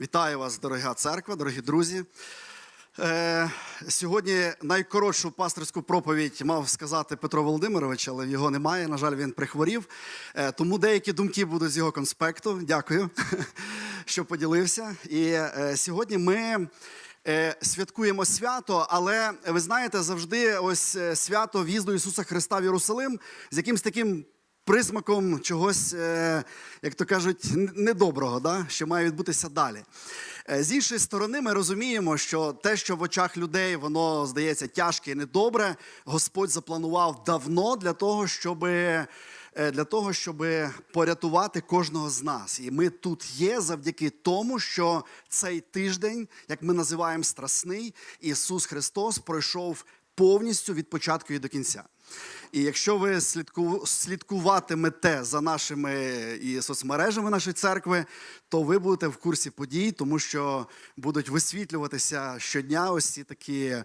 Вітаю вас, дорога церква, дорогі друзі. Е, сьогодні найкоротшу пасторську проповідь мав сказати Петро Володимирович, але його немає. На жаль, він прихворів. Е, тому деякі думки будуть з його конспекту. Дякую, що поділився. І е, сьогодні ми. е, Святкуємо свято, але ви знаєте, завжди ось е, свято в'їзду Ісуса Христа в Єрусалим з якимсь таким присмаком чогось, е, як то кажуть, недоброго, да? що має відбутися далі. Е, З іншої сторони, ми розуміємо, що те, що в очах людей воно здається тяжке і недобре, Господь запланував давно для того, щоб. Для того, щоб порятувати кожного з нас. І ми тут є завдяки тому, що цей тиждень, як ми називаємо страсний, Ісус Христос пройшов повністю від початку і до кінця. І якщо ви слідку, слідкуватимете за нашими і соцмережами нашої церкви, то ви будете в курсі подій, тому що будуть висвітлюватися щодня ось ці такі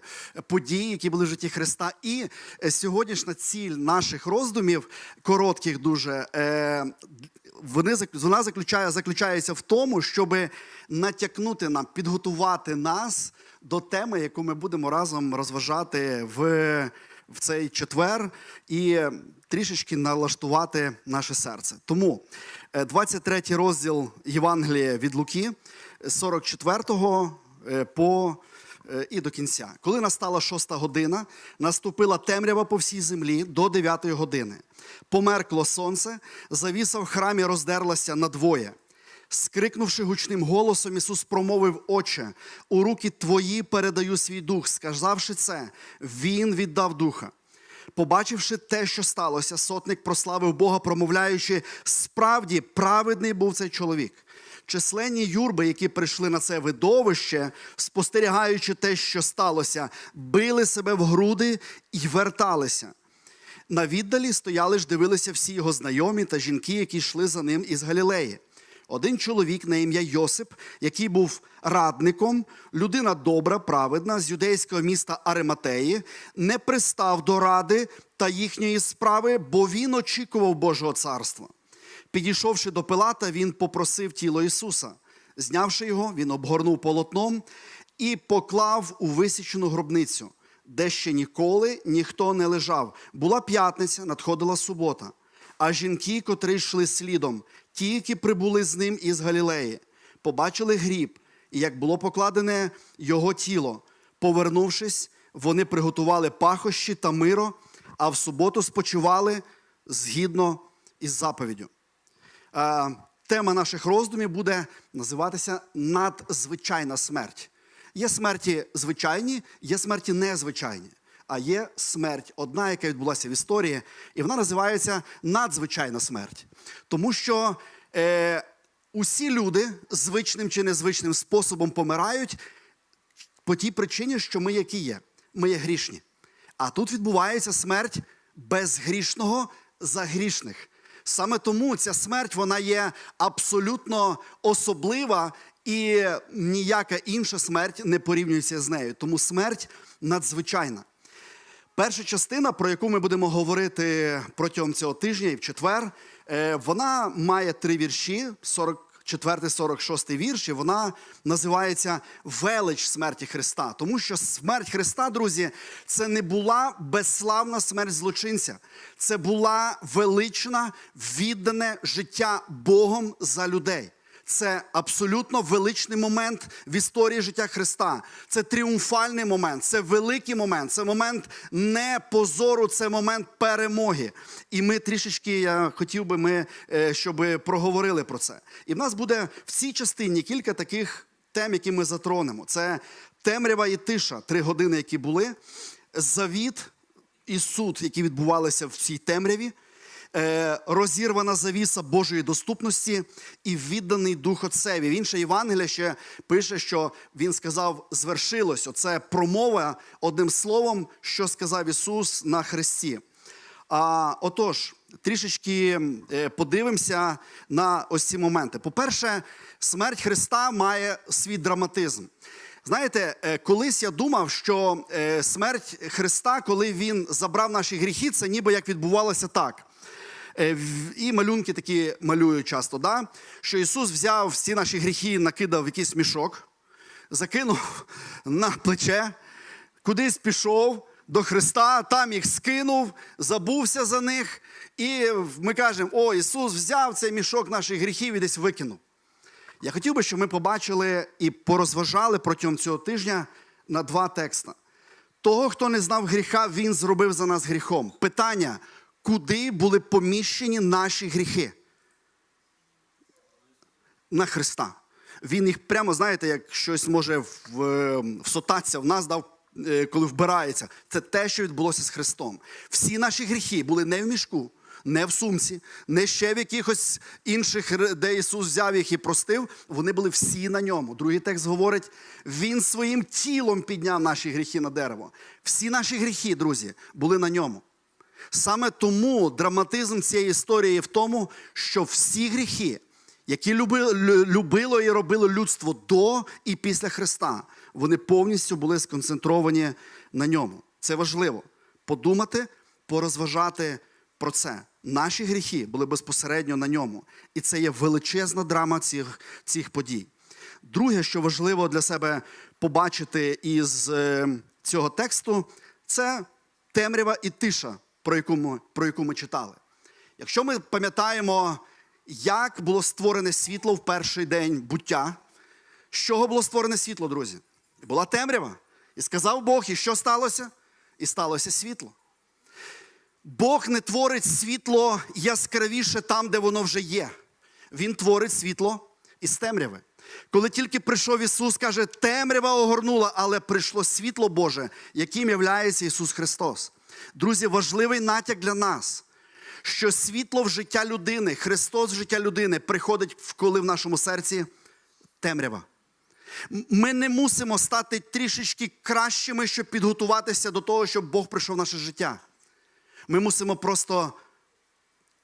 події, які були в житті Христа. І е, сьогоднішня ціль наших роздумів, коротких дуже, е, вони, вона заключає, заключається в тому, щоб натякнути нам, підготувати нас до теми, яку ми будемо разом розважати в, в цей четвер і трішечки налаштувати наше серце. Тому е, 23 розділ Євангелія від Луки, 44 е, по е, і до кінця. Коли настала шоста година, наступила темрява по всій землі до дев'ятої години. Померкло сонце, завіса в храмі роздерлася надвоє. Скрикнувши гучним голосом, Ісус промовив Отче, у руки твої передаю свій дух. Сказавши це, Він віддав духа. Побачивши те, що сталося, сотник прославив Бога, промовляючи, справді праведний був цей чоловік. Численні юрби, які прийшли на це видовище, спостерігаючи те, що сталося, били себе в груди і верталися. На віддалі стояли ж дивилися всі його знайомі та жінки, які йшли за ним із Галілеї. Один чоловік на ім'я Йосип, який був радником, людина добра, праведна з юдейського міста Ариматеї, не пристав до ради та їхньої справи, бо він очікував Божого царства. Підійшовши до Пилата, він попросив тіло Ісуса. Знявши його, він обгорнув полотном і поклав у висічену гробницю, де ще ніколи ніхто не лежав. Була п'ятниця, надходила субота. А жінки, котрі йшли слідом, ті, які прибули з ним із Галілеї, побачили гріб, і як було покладене його тіло. Повернувшись, вони приготували пахощі та миро, а в суботу спочивали згідно із заповіддю. Е, Тема наших роздумів буде називатися надзвичайна смерть. Є смерті звичайні, є смерті незвичайні. А є смерть, одна, яка відбулася в історії, і вона називається надзвичайна смерть. Тому що е, усі люди звичним чи незвичним способом помирають по тій причині, що ми які є. Ми є грішні. А тут відбувається смерть безгрішного за грішних. Саме тому ця смерть вона є абсолютно особлива, і ніяка інша смерть не порівнюється з нею. Тому смерть надзвичайна. Перша частина, про яку ми будемо говорити протягом цього тижня і в четвер, вона має три вірші: 44, 46 вірш, і вона називається Велич смерті Христа. Тому що смерть Христа, друзі, це не була безславна смерть злочинця, це була велична, віддане життя Богом за людей. Це абсолютно величний момент в історії життя Христа. Це тріумфальний момент, це великий момент, це момент не позору, це момент перемоги. І ми трішечки, я хотів би, ми, е, щоб проговорили про це. І в нас буде в цій частині кілька таких тем, які ми затронемо. Це темрява і тиша, три години, які були, завіт і суд, які відбувалися в цій темряві розірвана завіса Божої доступності і відданий Дух Отцеві. В інше Євангелія ще пише, що він сказав: звершилось. Оце промова одним словом, що сказав Ісус на Христі. А, отож, трішечки е, подивимося на ось ці моменти. По-перше, смерть Христа має свій драматизм. Знаєте, е, колись я думав, що е, смерть Христа, коли Він забрав наші гріхи, це ніби як відбувалося так. Е, І малюнки такі малюють часто, да? що Ісус взяв всі наші гріхи, накидав в якийсь мішок, закинув на плече, кудись пішов до Христа, там їх скинув, забувся за них. І ми кажемо: о, Ісус взяв цей мішок наших гріхів і десь викинув. Я хотів би, щоб ми побачили і порозважали протягом цього тижня на два текста. Того, хто не знав гріха, він зробив за нас гріхом. Питання: куди були поміщені наші гріхи? На Христа. Він їх прямо, знаєте, як щось може в, е, всотатися в нас, дав, е, коли вбирається. Це те, що відбулося з Христом. Всі наші гріхи були не в мішку, не в сумці, не ще в якихось інших, де Ісус взяв їх і простив. Вони були всі на ньому. Другий текст говорить: Він своїм тілом підняв наші гріхи на дерево. Всі наші гріхи, друзі, були на ньому. Саме тому драматизм цієї історії в тому, що всі гріхи, які любило і робило людство до і після Христа, вони повністю були сконцентровані на ньому. Це важливо подумати, порозважати про це. Наші гріхи були безпосередньо на ньому. І це є величезна драма цих, цих подій. Друге, що важливо для себе побачити із е, цього тексту, це темрява і тиша, про яку ми, про яку ми читали. Якщо ми пам'ятаємо, як було створене світло в перший день буття, з чого було створене світло, друзі? Була темрява. І сказав Бог, і що сталося? І сталося світло. Бог не творить світло яскравіше там, де воно вже є. Він творить світло із темряви. Коли тільки прийшов Ісус, каже, темрява огорнула, але прийшло світло Боже, яким являється Ісус Христос. Друзі, важливий натяк для нас, що світло в життя людини, Христос в життя людини приходить, коли в нашому серці темрява. Ми не мусимо стати трішечки кращими, щоб підготуватися до того, щоб Бог прийшов в наше життя. Ми мусимо просто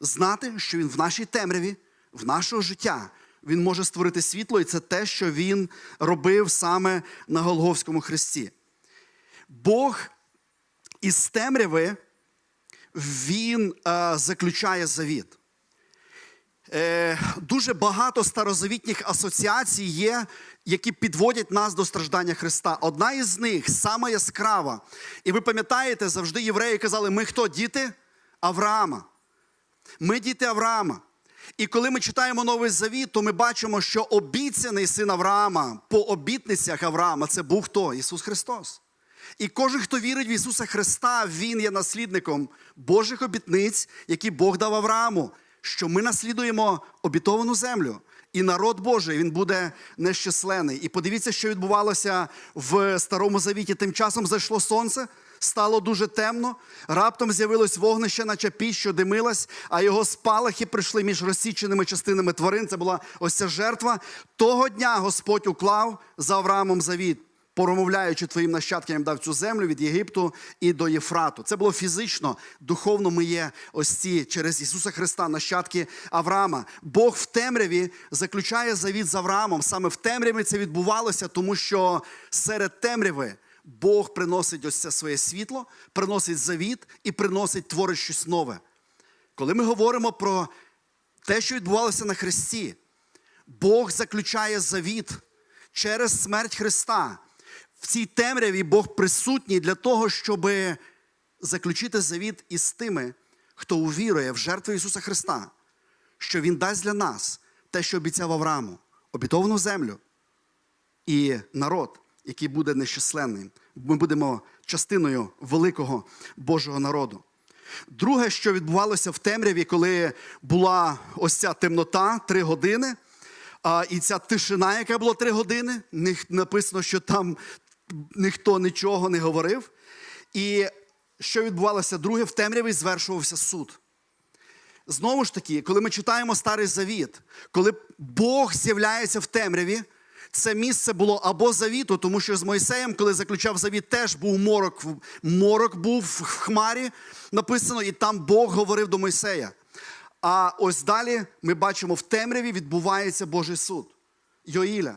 знати, що Він в нашій темряві, в нашого життя, Він може створити світло, і це те, що Він робив саме на Голговському хресті. Бог із темряви Він е, заключає завіт. Е, дуже багато старозавітніх асоціацій є, які підводять нас до страждання Христа. Одна із них сама яскрава. І ви пам'ятаєте, завжди євреї казали: ми хто? Діти Авраама. Ми діти Авраама. І коли ми читаємо Новий Завіт, то ми бачимо, що обіцяний син Авраама по обітницях Авраама це був хто? Ісус Христос. І кожен, хто вірить в Ісуса Христа, Він є наслідником Божих обітниць, які Бог дав Аврааму, що ми наслідуємо обітовану землю. І народ Божий він буде нещаслений. І подивіться, що відбувалося в Старому Завіті. Тим часом зайшло сонце, стало дуже темно. Раптом з'явилось вогнище, наче піч, що димилась, а його спалахи прийшли між розсіченими частинами тварин. Це була ось ця жертва. Того дня Господь уклав за Авраамом завіт промовляючи твоїм нащадкам, дав цю землю від Єгипту і до Єфрату. Це було фізично, духовно ми є ось ці через Ісуса Христа, нащадки Авраама. Бог в темряві заключає завіт з Авраамом. Саме в темряві це відбувалося, тому що серед темряви Бог приносить ось це своє світло, приносить завіт і приносить творить щось нове. Коли ми говоримо про те, що відбувалося на Христі, Бог заключає завіт через смерть Христа. В цій темряві Бог присутній для того, щоб заключити завіт із тими, хто увірує в жертву Ісуса Христа, що Він дасть для нас те, що обіцяв Аврааму, обітовану землю і народ, який буде нещасленним. Ми будемо частиною великого Божого народу. Друге, що відбувалося в темряві, коли була ось ця темнота три години, а, і ця тишина, яка була три години, ні- написано, що там ніхто нічого не говорив. І що відбувалося друге, в темряві звершувався суд. Знову ж таки, коли ми читаємо Старий Завіт, коли Бог з'являється в темряві, це місце було або завіту, тому що з Мойсеєм, коли заключав завіт, теж був морок. Морок був в хмарі, написано, і там Бог говорив до Мойсея. А ось далі ми бачимо, в темряві відбувається Божий суд. Йоїля,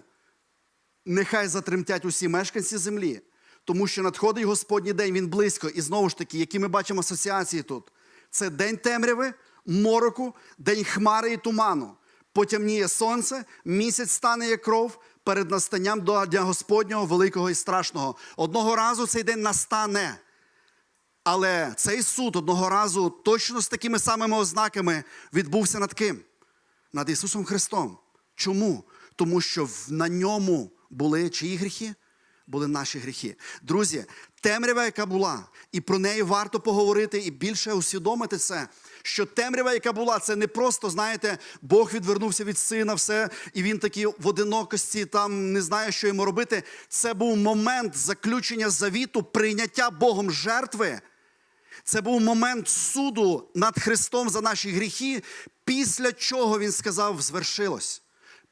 нехай затремтять усі мешканці землі, тому що надходить Господній день, він близько. І знову ж таки, які ми бачимо асоціації тут, це день темряви, мороку, день хмари і туману. Потямніє сонце, місяць стане як кров перед настанням до Дня Господнього великого і страшного. Одного разу цей день настане. Але цей суд одного разу точно з такими самими ознаками відбувся над ким? Над Ісусом Христом. Чому? Тому що на ньому були чиї гріхи? Були наші гріхи. Друзі, темрява, яка була, і про неї варто поговорити і більше усвідомити це. Що темрява, яка була, це не просто, знаєте, Бог відвернувся від сина, все, і він такий в одинокості, там не знає, що йому робити. Це був момент заключення завіту, прийняття Богом жертви. Це був момент суду над Христом за наші гріхи, після чого він сказав, звершилось.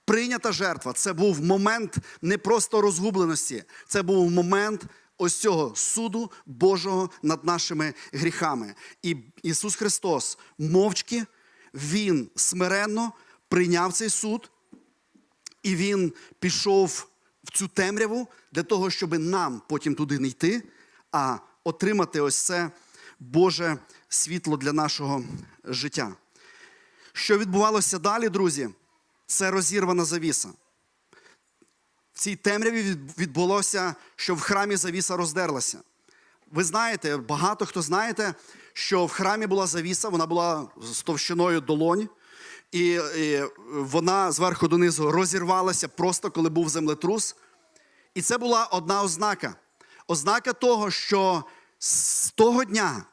Прийнята жертва. Це був момент не просто розгубленості, це був момент ось цього суду Божого над нашими гріхами. І Ісус Христос мовчки, Він смиренно прийняв цей суд, і Він пішов в цю темряву для того, щоб нам потім туди не йти, а отримати ось це Боже світло для нашого життя. Що відбувалося далі, друзі? Це розірвана завіса. В цій темряві відбулося, що в храмі завіса роздерлася. Ви знаєте, багато хто знаєте, що в храмі була завіса, вона була з товщиною долонь, і, і вона зверху донизу розірвалася просто коли був землетрус. І це була одна ознака. Ознака того, що з того дня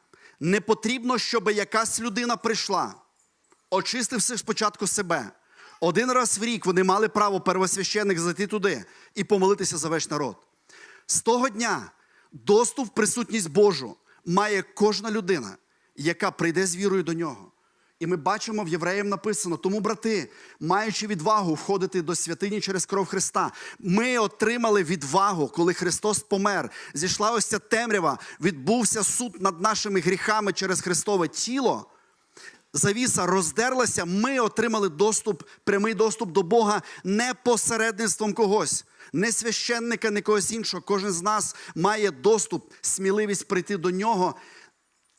не потрібно, щоб якась людина прийшла, очистивши спочатку себе. Один раз в рік вони мали право первосвященник зайти туди і помолитися за весь народ. З того дня доступ присутність Божу має кожна людина, яка прийде з вірою до нього. І ми бачимо в євреям написано, тому, брати, маючи відвагу входити до святині через кров Христа, ми отримали відвагу, коли Христос помер. Зійшла ось ця темрява, відбувся суд над нашими гріхами через Христове тіло завіса роздерлася, ми отримали доступ, прямий доступ до Бога не посередництвом когось, не священника, не когось іншого. Кожен з нас має доступ, сміливість прийти до нього.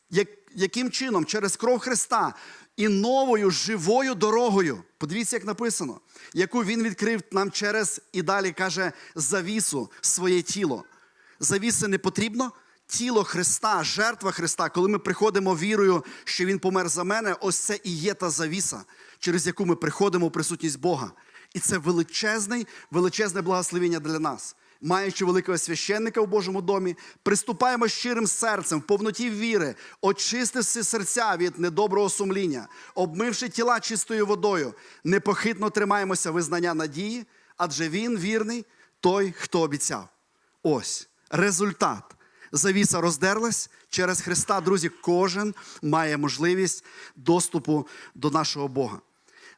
Як, яким чином? Через кров Христа і новою живою дорогою. Подивіться, як написано, яку він відкрив нам через і далі каже завісу своє тіло. Завіси не потрібно. Тіло Христа, жертва Христа, коли ми приходимо вірою, що Він помер за мене, ось це і є та завіса, через яку ми приходимо в присутність Бога. І це величезний, величезне благословення для нас. Маючи великого священника в Божому домі, приступаємо щирим серцем, в повноті віри, очистивши серця від недоброго сумління, обмивши тіла чистою водою, непохитно тримаємося визнання надії, адже він вірний, той, хто обіцяв. Ось результат. Завіса роздерлась через Христа. Друзі, кожен має можливість доступу до нашого Бога.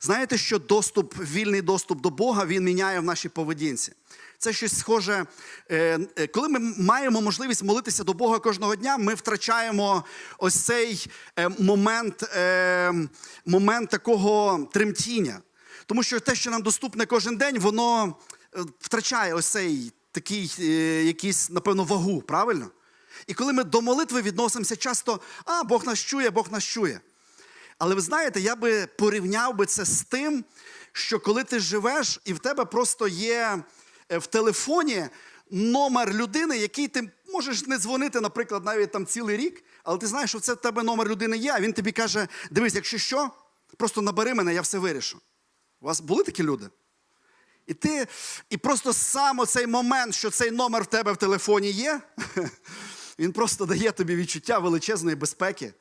Знаєте, що доступ, вільний доступ до Бога він міняє в нашій поведінці. Це щось схоже. е, е, Коли ми маємо можливість молитися до Бога кожного дня, ми втрачаємо ось цей е, момент, момент такого тремтіння. Тому що те, що нам доступне кожен день, воно втрачає ось цей такий якийсь, напевно, вагу, правильно? І коли ми до молитви відносимося часто, а Бог нас чує, Бог нас чує. Але ви знаєте, я би порівняв би це з тим, що коли ти живеш, і в тебе просто є е, в телефоні номер людини, який ти можеш не дзвонити, наприклад, навіть там цілий рік, але ти знаєш, що це в тебе номер людини є, а він тобі каже: дивись, якщо що, просто набери мене, я все вирішу. У вас були такі люди? І ти, і просто сам оцей момент, що цей номер в тебе в телефоні є, він просто дає тобі відчуття величезної безпеки.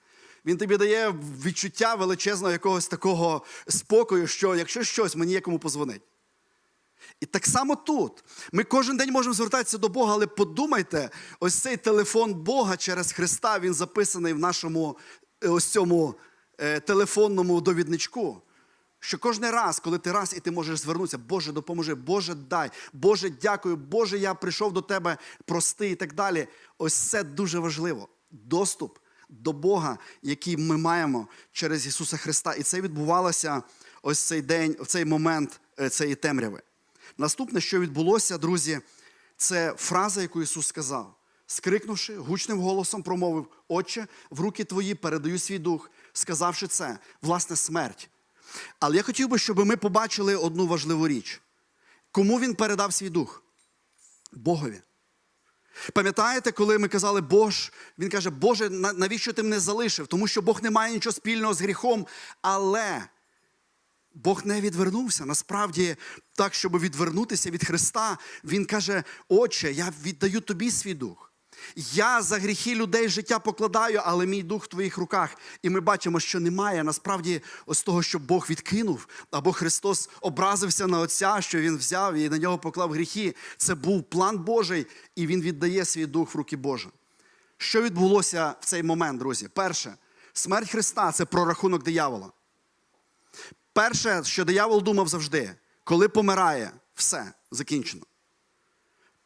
Він тобі дає відчуття величезного якогось такого спокою, що якщо щось, мені є кому позвонить. І так само тут. Ми кожен день можемо звертатися до Бога, але подумайте, ось цей телефон Бога через Христа, він записаний в нашому е, ось цьому е, телефонному довідничку. Що кожен раз, коли ти раз і ти можеш звернутися, Боже, допоможи, Боже, дай, Боже, дякую, Боже, я прийшов до тебе, прости і так далі. Ось це дуже важливо. Доступ до Бога, який ми маємо через Ісуса Христа. І це відбувалося ось цей день, в цей момент е, цієї темряви. Наступне, що відбулося, друзі, це фраза, яку Ісус сказав. скрикнувши, гучним голосом промовив: Отче, в руки твої передаю свій дух, сказавши це, власне, смерть. Але я хотів би, щоб ми побачили одну важливу річ. Кому він передав свій дух? Богові. Пам'ятаєте, коли ми казали Бож, він каже, Боже, навіщо ти мене залишив? Тому що Бог не має нічого спільного з гріхом, але Бог не відвернувся. Насправді, так, щоб відвернутися від Христа, Він каже: Отче, я віддаю тобі свій дух. Я за гріхи людей життя покладаю, але мій дух в твоїх руках. І ми бачимо, що немає насправді ось того, що Бог відкинув, або Христос образився на Отця, що Він взяв і на нього поклав гріхи. Це був план Божий, і Він віддає свій дух в руки Божі. Що відбулося в цей момент, друзі? Перше, смерть Христа це прорахунок диявола. Перше, що диявол думав завжди, коли помирає, все закінчено.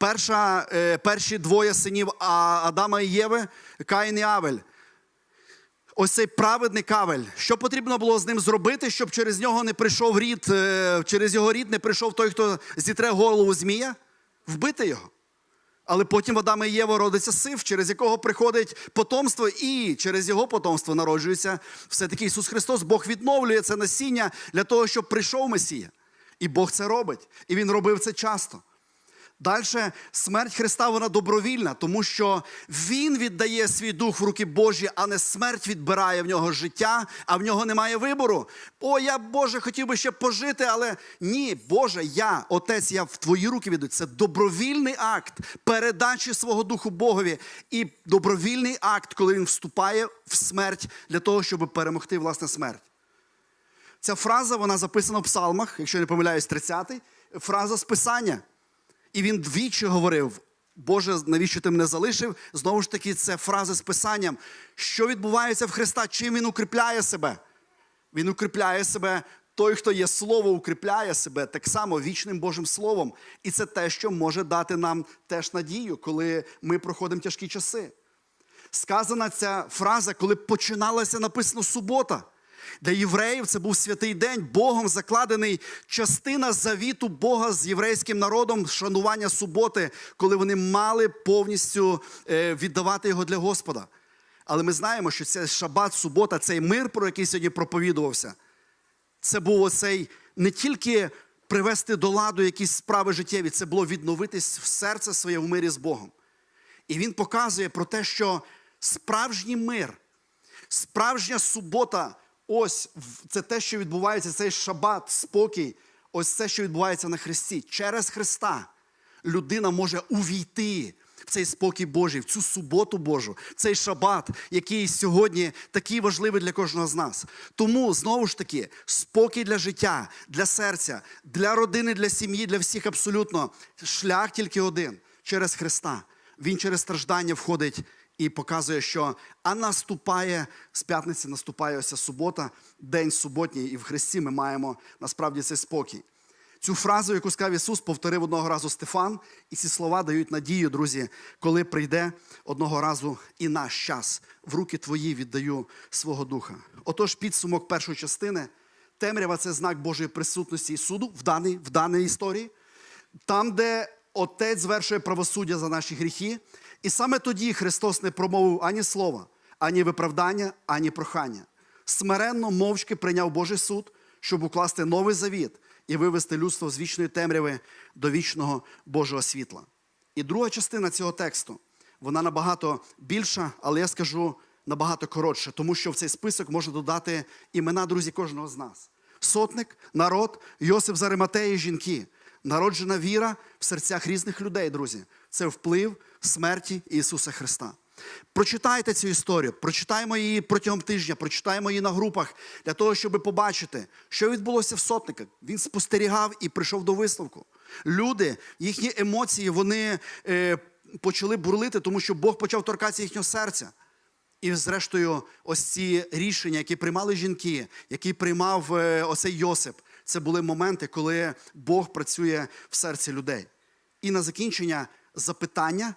Перша, е, перші двоє синів Адама і Єви, Каїн і Авель. Ось цей праведник Авель. Що потрібно було з ним зробити, щоб через нього не прийшов рід, е, через його рід не прийшов той, хто зітре голову Змія? Вбити його. Але потім в Адама і Єва родиться сив, через якого приходить потомство, і через його потомство народжується все-таки Ісус Христос. Бог відновлює це насіння для того, щоб прийшов Месія. І Бог це робить. І Він робив це часто. Далі смерть Христа вона добровільна, тому що Він віддає свій дух в руки Божі, а не смерть відбирає в нього життя, а в нього немає вибору. О, я Боже, хотів би ще пожити, але ні, Боже, я, Отець, я в твої руки віддаю. Це добровільний акт передачі свого духу Богові і добровільний акт, коли він вступає в смерть для того, щоб перемогти власне смерть. Ця фраза вона записана в псалмах, якщо не помиляюсь, 30-й, фраза з Писання. І він двічі говорив: Боже, навіщо ти мене залишив? Знову ж таки, це фраза з Писанням. Що відбувається в Христа? Чим він укріпляє себе? Він укріпляє себе. Той, хто є слово, укріпляє себе так само вічним Божим Словом. І це те, що може дати нам теж надію, коли ми проходимо тяжкі часи. Сказана ця фраза, коли починалася написано субота. Для євреїв це був святий день, Богом закладений частина завіту Бога з єврейським народом, шанування суботи, коли вони мали повністю е, віддавати його для Господа. Але ми знаємо, що це шабат, субота, цей мир, про який сьогодні проповідувався, це був оцей не тільки привести до ладу якісь справи життєві, це було відновитись в серце своє в мирі з Богом. І він показує про те, що справжній мир, справжня субота, ось це те, що відбувається, цей шабат, спокій, ось це, що відбувається на Христі. Через Христа людина може увійти в цей спокій Божий, в цю суботу Божу, цей шабат, який сьогодні такий важливий для кожного з нас. Тому знову ж таки, спокій для життя, для серця, для родини, для сім'ї, для всіх абсолютно шлях тільки один через Христа. Він через страждання входить і показує, що а наступає з п'ятниці, наступає ось субота, день суботній, і в Христі ми маємо насправді цей спокій. Цю фразу, яку сказав Ісус, повторив одного разу Стефан, і ці слова дають надію, друзі, коли прийде одного разу і наш час. В руки твої віддаю свого духа. Отож, підсумок першої частини. Темрява це знак Божої присутності і суду в даній, в даній історії. Там, де Отець звершує правосуддя за наші гріхи. І саме тоді Христос не промовив ані слова, ані виправдання, ані прохання. Смиренно, мовчки прийняв Божий суд, щоб укласти новий завіт і вивести людство з вічної темряви до вічного Божого світла. І друга частина цього тексту, вона набагато більша, але я скажу набагато коротше, тому що в цей список можна додати імена, друзі, кожного з нас. Сотник, народ, Йосип з Ариматеї, жінки. Народжена віра в серцях різних людей, друзі. Це вплив смерті Ісуса Христа. Прочитайте цю історію, прочитаємо її протягом тижня, прочитаємо її на групах для того, щоб побачити, що відбулося в сотниках. Він спостерігав і прийшов до висновку. Люди, їхні емоції, вони е, почали бурлити, тому що Бог почав торкатися їхнього серця. І, зрештою, ось ці рішення, які приймали жінки, які приймав е, оцей Йосип, це були моменти, коли Бог працює в серці людей. І на закінчення запитання,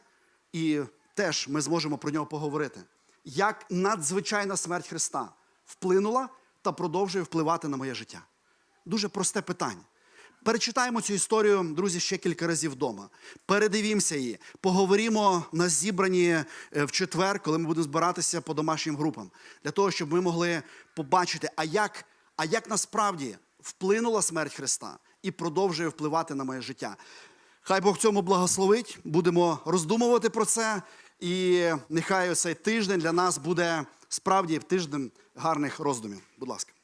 і теж ми зможемо про нього поговорити. Як надзвичайна смерть Христа вплинула та продовжує впливати на моє життя? Дуже просте питання. Перечитаємо цю історію, друзі, ще кілька разів вдома. Передивімося її, поговоримо на зібранні е, в четвер, коли ми будемо збиратися по домашнім групам, для того, щоб ми могли побачити, а як, а як насправді вплинула смерть Христа і продовжує впливати на моє життя. Хай Бог цьому благословить. Будемо роздумувати про це. І нехай цей тиждень для нас буде справді тиждень гарних роздумів. Будь ласка.